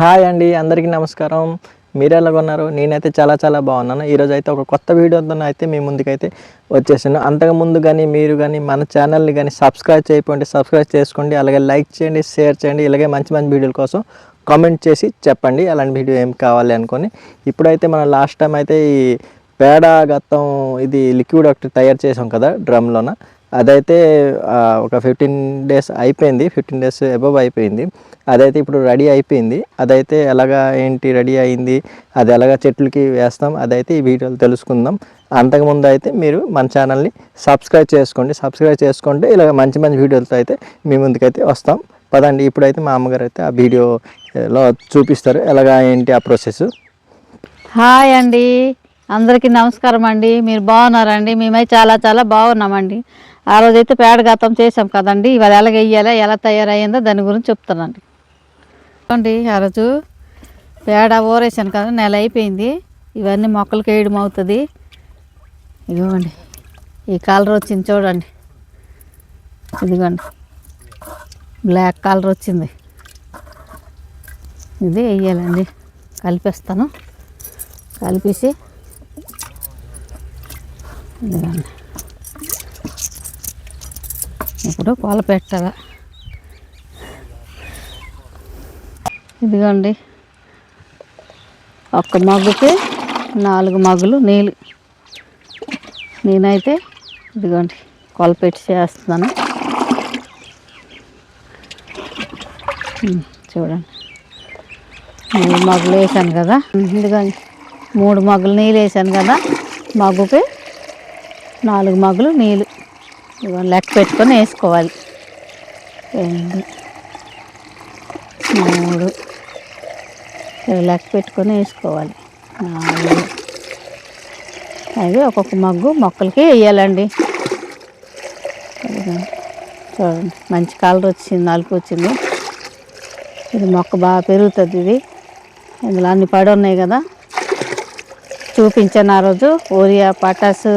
Hi అండి అందరికీ నమస్కారం. మీరు ఎలా ఉన్నారు? నేనైతే చాలా చాలా బాగున్నాను. ఈరోజు అయితే ఒక కొత్త వీడియోతో అయితే మీ ముందుకైతే వచ్చేసాను. అంతకుముందు కానీ మీరు కానీ మన ఛానల్ని కానీ సబ్స్క్రైబ్ చేయకండి సబ్స్క్రైబ్ చేసుకోండి అలాగే లైక్ చేయండి షేర్ చేయండి ఇలాగే మంచి మంచి వీడియోల కోసం కామెంట్ చేసి చెప్పండి అలాంటి వీడియో ఏం కావాలి అనుకొని. ఇప్పుడైతే మనం లాస్ట్ టైం అయితే ఈ పేడ గత్తం ఇది లిక్విడ్ ఒకటి తయారు చేసాం కదా డ్రమ్లోన. అదైతే ఒక ఫిఫ్టీన్ డేస్ అయిపోయింది. ఫిఫ్టీన్ డేస్ అబవ్ అయిపోయింది. అదైతే ఇప్పుడు రెడీ అయిపోయింది. అదైతే ఎలాగా ఏంటి రెడీ అయింది అది ఎలాగా చెట్లకి వేస్తాం అదైతే ఈ వీడియోలో తెలుసుకుందాం. అంతకుముందు అయితే మీరు మన ఛానల్ని సబ్స్క్రైబ్ చేసుకోండి. సబ్స్క్రైబ్ చేసుకుంటే ఇలాగ మంచి మంచి వీడియోలతో అయితే మీ ముందుకైతే వస్తాం. పదండి ఇప్పుడైతే మా అమ్మగారు అయితే ఆ వీడియోలో చూపిస్తారు. ఎలాగా ఏంటి ఆ ప్రాసెస్? హాయ్ అండి. అందరికీ నమస్కారం అండి. మీరు బాగున్నారండి మేమై చాలా చాలా బాగున్నామండి. ఆ రోజైతే పేడ గతం చేసాం కదండి. ఇవాళ ఎలా వెయ్యాలా ఎలా తయారయ్యిందో దాని గురించి చెప్తానండి చూడండి ఆ రోజు పేడ ఊరేసాను కదా నెల అయిపోయింది. ఇవన్నీ మొక్కలకి వేయడం అవుతుంది. ఇదిగోండి ఈ కలర్ వచ్చింది చూడండి. ఇదిగోండి బ్లాక్ కలర్ వచ్చింది. ఇది వేయాలండి కలిపేస్తాను. కలిపేసి ఇదిగోండి. ఇప్పుడు కొల పెట్టాలా. ఇదిగోండి. ఒక్క మగ్గుకి నాలుగు మగ్గులు నీళ్ళు. నేనైతే ఇదిగోండి కొల పెట్టి చేస్తున్నాను. చూడండి. మూడు మగ్గులు వేసాను కదా. ఇదిగోండి మూడు మగ్గులు నీళ్ళు వేసాను కదా. మగ్గుకి నాలుగు మగ్గులు నీళ్ళు. ఇవన్నీ లెక్క పెట్టుకొని వేసుకోవాలి. రెండు మూడు లెక్క పెట్టుకొని వేసుకోవాలి. నాలుగు అది ఒక్కొక్క మగ్గు మొక్కలకి వేయాలండి. చూడండి మంచి కలర్ వచ్చింది నలుపు వచ్చింది. ఇది మొక్క బాగా పెరుగుతుంది ఇది. ఇందులో అన్ని పడి ఉన్నాయి కదా. చూపించాను ఆ రోజు. ఓరియా పటాసు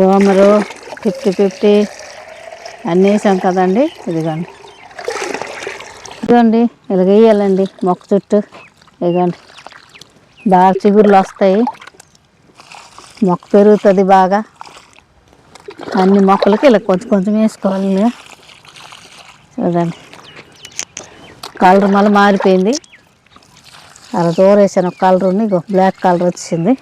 గోమరు ఫిఫ్టీ ఫిఫ్టీ అన్నీ వేసాం కదండి. ఇదిగోండి. ఇదిగోండి ఇలాగ వేయాలండి. మొక్క చుట్టూ. ఇదిగోండి. బాగా చిగుర్లు వస్తాయి. మొక్క పెరుగుతుంది బాగా. అన్ని మొక్కలకి ఇలా కొంచెం కొంచెం వేసుకోవాలి. చూడండి. కలర్ మళ్ళీ మారిపోయింది. అలా దూరేసాను. ఒక కలర్ ఉంది. బ్లాక్ కలర్ వచ్చింది.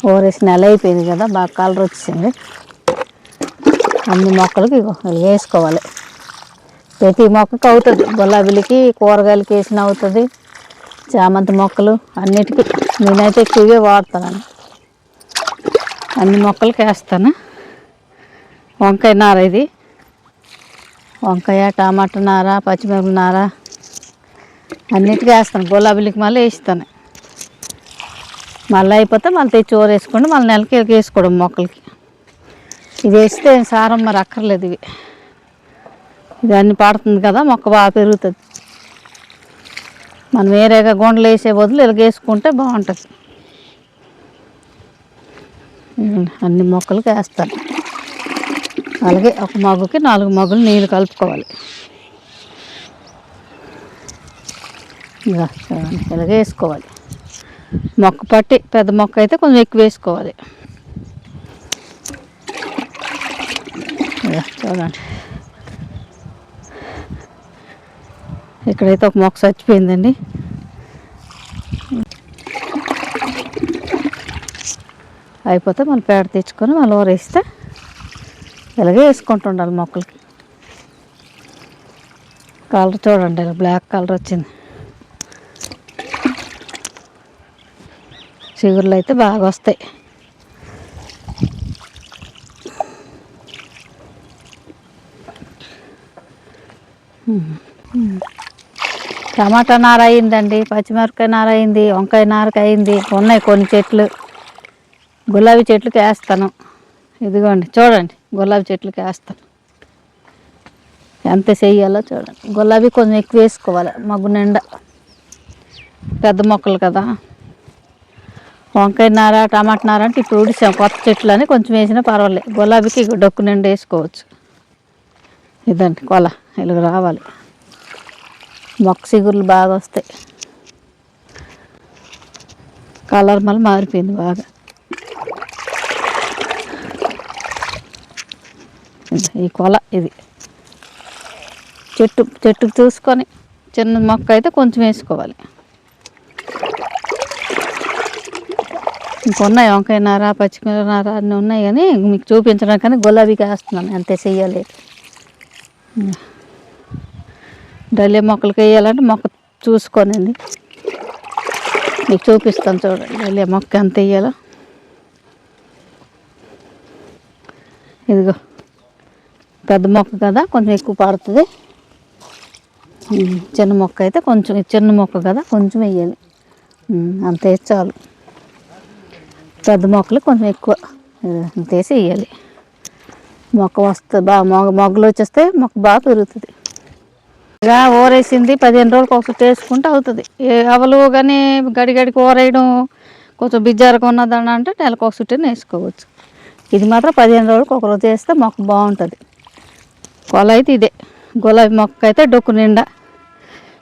ఓరేసి నెల అయిపోయింది కదా బాగా కలర్ వచ్చింది. అన్ని మొక్కలకి వేసుకోవాలి. ప్రతి మొక్కకి అవుతుంది. గులాబీలకి కూరగాయలకి వేసిన అవుతుంది. చామంతి మొక్కలు అన్నిటికీ. నేనైతే ఎక్కువగా వాడతాను అన్ని మొక్కలకి వేస్తాను. వంకాయ నార ఇది. వంకాయ టమాటా నార పచ్చిమిరపకాయ నార అన్నిటికీ వేస్తాను. గులాబీలకి మళ్ళీ వేస్తాను. మళ్ళీ అయిపోతే మళ్ళీ తెచ్చి ఊర వేసుకోండి మళ్ళీ నెలకి వేసుకోవడం మొక్కలకి. ఇది వేస్తే సారం మరి అక్కర్లేదు ఇవి. ఇది అన్ని పడుతుంది కదా మొక్క బాగా పెరుగుతుంది. మనం వేరేగా గుండలు వేసే బదులు ఇలా వేసుకుంటే బాగుంటుంది. అన్ని మొక్కలకి వేస్తాను. అలాగే ఒక మగ్గుకి నాలుగు మగ్గులు నీళ్ళు కలుపుకోవాలి. ఇలా ఇలాగే వేసుకోవాలి. మొక్క పట్టి పెద్ద మొక్క అయితే కొంచెం ఎక్కువ వేసుకోవాలి. ఇలా చూడండి. ఇక్కడైతే ఒక మొక్క చచ్చిపోయిందండి. అయిపోతే మళ్ళీ పేడ తెచ్చుకొని మళ్ళీ ఊరేస్తే ఇలాగే వేసుకుంటూ ఉండాలి మొక్కలకి. కలర్ చూడండి ఇలా బ్లాక్ కలర్ వచ్చింది. చిగుర్లు అయితే బాగా వస్తాయి. టమాటా నార అయిందండి పచ్చిమిరపకాయ నార అయింది వంకాయ నారకి అయింది ఉన్నాయి కొన్ని చెట్లు. గులాబీ చెట్లుకి వేస్తాను. ఇదిగోండి చూడండి గులాబీ చెట్లుకి వేస్తాను. ఎంత చెయ్యాలో చూడండి. గులాబీ కొంచెం ఎక్కువ వేసుకోవాలి మగ్గు నిండా. పెద్ద మొక్కలు కదా. వంకాయ నార టమాట నార అంటే ఇప్పుడు ఉడిసాం కొత్త చెట్లు అని కొంచెం వేసినా పర్వాలేదు గులాబీకి డొక్కు నిండా వేసుకోవచ్చు. ఇదండి కొల. ఇలా రావాలి. మొక్క చిగుర్లు బాగా వస్తాయి. కలర్ మళ్ళీ మారిపోయింది బాగా. ఈ కొల ఇది. చెట్టు చెట్టుకు చూసుకొని చిన్న మొక్క అయితే కొంచెం వేసుకోవాలి. ఇంకొన్నాయి వంకాయ నార పచ్చిమిర నార అన్నీ ఉన్నాయి కానీ మీకు చూపించడానికి కానీ గులాబీ కాస్తున్నాను. అంతే చెయ్యాలి డల్లే మొక్కలకి వేయాలంటే మొక్క చూసుకోనండి. మీకు చూపిస్తాను చూడండి డల్లే మొక్క ఎంత వేయాలో. ఇదిగో పెద్ద మొక్క కదా కొంచెం ఎక్కువ పడుతుంది. చిన్న మొక్క అయితే కొంచెం చిన్న మొక్క కదా కొంచెం వేయాలి. అంతే అంత వేసి చాలు. పెద్ద మొక్కలు కొంచెం ఎక్కువ. ఇది వేసి వేయాలి మొక్క వస్తే బాగా మొగ మొగ్గలు వచ్చేస్తే మొక్క బాగా పెరుగుతుంది. ఇలా ఊరేసింది పదిహేను రోజులకు ఒకసారి వేసుకుంటే అవుతుంది. ఏ అవలు కానీ గడిగడికి ఊరేయడం కొంచెం బిజ్జారుగా ఉన్నదని అంటే నెలకు ఒక చుట్టూ వేసుకోవచ్చు. ఇది మాత్రం పదిహేను రోజులకు ఒక రోజు వేస్తే మొక్క బాగుంటుంది. కొల అయితే ఇదే. గులాబీ మొక్క అయితే డొక్కు నిండా.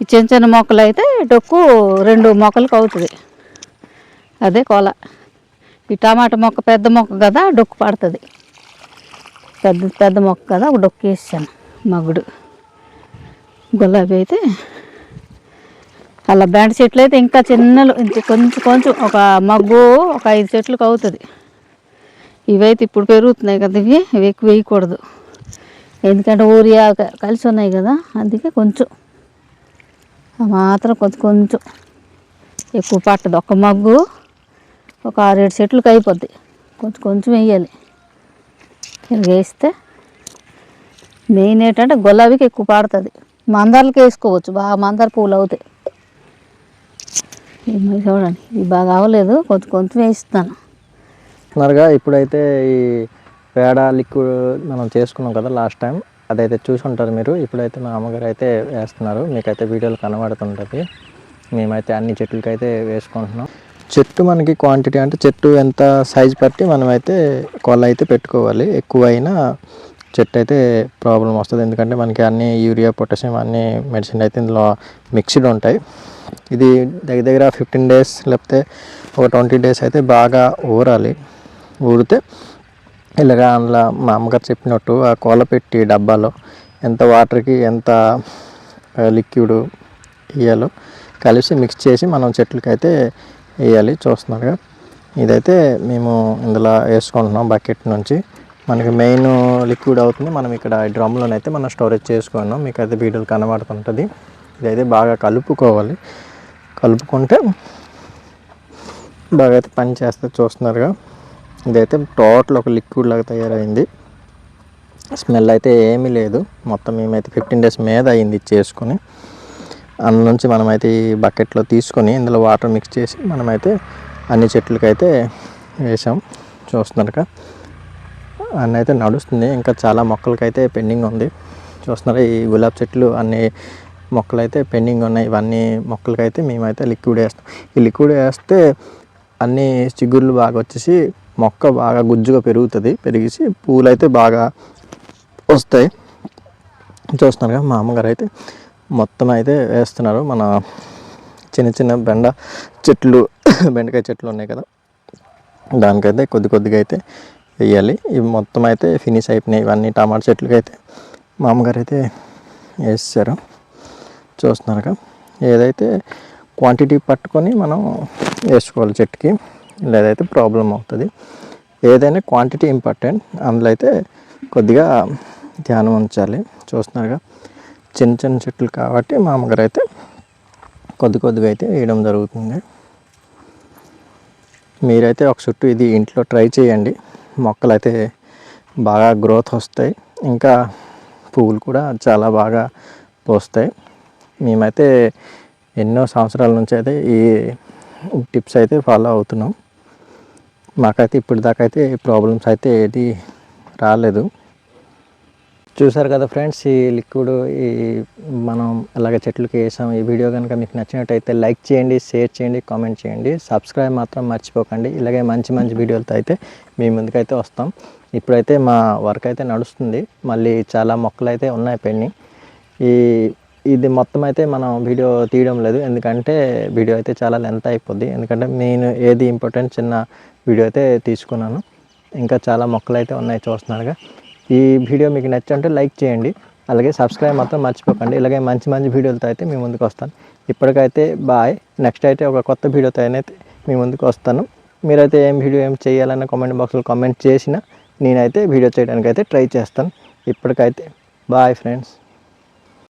ఈ చిన్న చిన్న మొక్కలు అయితే డొక్కు రెండు మొక్కలకు అవుతుంది. అదే కొల ఈ టమాటా మొక్క పెద్ద మొక్క కదా డొక్కు పడుతుంది. పెద్ద పెద్ద మొక్క కదా ఒక డొక్కు వేసాను మగుడు. గులాబీ అయితే అలా బెండ చెట్లు అయితే ఇంకా చిన్నలు కొంచెం కొంచెం ఒక మగ్గు ఒక ఐదు చెట్లకు అవుతుంది. ఇవైతే ఇప్పుడు పెరుగుతున్నాయి కదా ఇవి ఇవి ఎక్కువ వేయకూడదు. ఎందుకంటే ఊరియా కలిసి ఉన్నాయి కదా అందుకే కొంచెం. మాత్రం కొంచెం కొంచెం. ఎక్కువ పట్టదు. ఒక మగ్గు ఒక ఆరేడు సెట్లకు అయిపోద్ది. కొంచెం కొంచెం వేయాలి. ఇలా వేస్తే మెయిన్ ఏంటంటే గులాబీకి ఎక్కువ పడుతుంది. మందార్లకి వేసుకోవచ్చు. బాగా మందార పువ్వులు అవుతాయి. చూడండి ఇది బాగా అవ్వలేదు. కొంచెం కొంచెం వేస్తాను చూస్తున్నారుగా ఇప్పుడైతే ఈ పేడ లిక్విడ్ మనం చేసుకున్నాం కదా లాస్ట్ టైం. అదైతే చూసి ఉంటారు మీరు. ఇప్పుడైతే మా అమ్మగారు అయితే వేస్తున్నారు. మీకైతే వీడియోలు కనబడుతుంటుంది. మేమైతే అన్ని చెట్లకి అయితే వేసుకుంటున్నాం. చెట్టు మనకి క్వాంటిటీ అంటే చెట్టు ఎంత సైజ్ బట్టి మనమైతే కొల అయితే పెట్టుకోవాలి. ఎక్కువ అయినా చెట్టు అయితే ప్రాబ్లం వస్తుంది. ఎందుకంటే మనకి అన్ని యూరియా పొటాషియం అన్ని మెడిసిన్ అయితే ఇందులో మిక్స్డ్ ఉంటాయి. ఇది దగ్గర దగ్గర ఫిఫ్టీన్ డేస్ లేకపోతే ఒక ట్వంటీ డేస్ అయితే బాగా ఊరాలి. ఊరితే ఇలాగా అందులో మా అమ్మగారు చెప్పినట్టు ఆ కోల పెట్టి డబ్బాలో ఎంత వాటర్కి ఎంత లిక్విడ్ ఇయ్యాలో కలిసి మిక్స్ చేసి మనం చెట్లకి అయితే వేయాలి చూస్తున్నారుగా. ఇదైతే మేము ఇందులో వేసుకుంటున్నాం బకెట్ నుంచి. మనకి మెయిన్ లిక్విడ్ అవుతుంది. మనం ఇక్కడ డ్రమ్లోనైతే మనం స్టోరేజ్ చేసుకున్నాం. మీకు అయితే వీడియోలు కనబడుతుంటుంది. ఇదైతే బాగా కలుపుకోవాలి. కలుపుకుంటే బాగా అయితే పని చేస్తే చూస్తున్నారుగా. ఇదైతే టోటల్ ఒక లిక్విడ్ లాగా తయారైంది. స్మెల్ అయితే ఏమీ లేదు. మొత్తం మేమైతే ఫిఫ్టీన్ డేస్ మీద అయింది ఇది చేసుకొని. అందులోంచి మనమైతే ఈ బకెట్లో తీసుకొని ఇందులో వాటర్ మిక్స్ చేసి మనమైతే అన్ని చెట్లకైతే వేసాం. చూస్తున్నారుగా? అన్నీ అయితే నడుస్తుంది. ఇంకా చాలా మొక్కలకైతే పెండింగ్ ఉంది. చూస్తున్నారా? ఈ గులాబ్ చెట్లు అన్ని మొక్కలు అయితే పెండింగ్ ఉన్నాయి. ఇవన్నీ మొక్కలకైతే మేమైతే లిక్విడ్ వేస్తాం. ఈ లిక్విడ్ వేస్తే అన్ని చిగుర్లు బాగా వచ్చేసి మొక్క బాగా గుజ్జుగా పెరుగుతుంది. పెరిగేసి పూలు అయితే బాగా వస్తాయి. చూస్తున్నారుగా? మా అమ్మగారు అయితే మొత్తం అయితే వేస్తున్నారు. మన చిన్న చిన్న బెండ చెట్లు బెండకాయ చెట్లు ఉన్నాయి కదా. దానికైతే కొద్ది కొద్దిగా అయితే వేయాలి. ఇవి మొత్తం అయితే ఫినిష్ అయిపోయినాయి. ఇవన్నీ టమాటా చెట్లకైతే మా అమ్మగారు అయితే వేసారు. చూస్తున్నారుగా. ఏదైతే క్వాంటిటీ పట్టుకొని మనం వేసుకోవాలి చెట్టుకి లేదైతే ప్రాబ్లం అవుతుంది. ఏదైనా క్వాంటిటీ ఇంపార్టెంట్ అందులో అయితే కొద్దిగా ధ్యానం ఉంచాలి. చూస్తున్నారుగా. చిన్న చిన్న చెట్లు కాబట్టి మా అమ్మగారు అయితే కొద్ది కొద్దిగా అయితే వేయడం జరుగుతుంది. మీరైతే ఒక చుట్టూ ఇది ఇంట్లో ట్రై చేయండి. మొక్కలు అయితే బాగా గ్రోత్ వస్తాయి. ఇంకా పువ్వులు కూడా చాలా బాగా పోస్తాయి. మేమైతే ఎన్నో సంవత్సరాల నుంచి అయితే ఈ టిప్స్ అయితే ఫాలో అవుతున్నాం. మాకైతే ఇప్పటిదాకా అయితే ప్రాబ్లమ్స్ అయితే ఏది రాలేదు. చూసారు కదా ఫ్రెండ్స్ ఈ లిక్విడ్ ఈ మనం అలాగే చెట్లకి వేసాం. ఈ వీడియో కనుక మీకు నచ్చినట్టయితే లైక్ చేయండి షేర్ చేయండి కామెంట్ చేయండి. సబ్స్క్రైబ్ మాత్రం మర్చిపోకండి. ఇలాగే మంచి మంచి వీడియోలతో అయితే మీ ముందుకైతే వస్తాం. ఇప్పుడైతే మా వర్క్ అయితే నడుస్తుంది. మళ్ళీ చాలా మొక్కలు అయితే ఉన్నాయి పెళ్ళి ఈ ఇది మొత్తం అయితే మనం వీడియో తీయడం లేదు. ఎందుకంటే వీడియో అయితే చాలా లెంత్ అయిపోద్ది. ఎందుకంటే నేను ఏది ఇంపార్టెంట్ చిన్న వీడియో అయితే తీసుకున్నాను. ఇంకా చాలా మొక్కలు అయితే ఉన్నాయి చూస్తున్నారుగా. ఈ వీడియో మీకు నచ్చంటే లైక్ చేయండి. అలాగే సబ్స్క్రైబ్ మాత్రం మర్చిపోకండి. ఇలాగే మంచి మంచి వీడియోలతో అయితే మీ ముందుకు వస్తాను. ఇప్పటికైతే బాయ్. నెక్స్ట్ అయితే ఒక కొత్త వీడియోతో అయితే మీ ముందుకు వస్తాను. మీరైతే ఏం వీడియో ఏం చేయాలన్న కామెంట్ బాక్స్లో కామెంట్ చేసినా నేనైతే వీడియో చేయడానికి అయితే ట్రై చేస్తాను. ఇప్పటికైతే బాయ్ ఫ్రెండ్స్.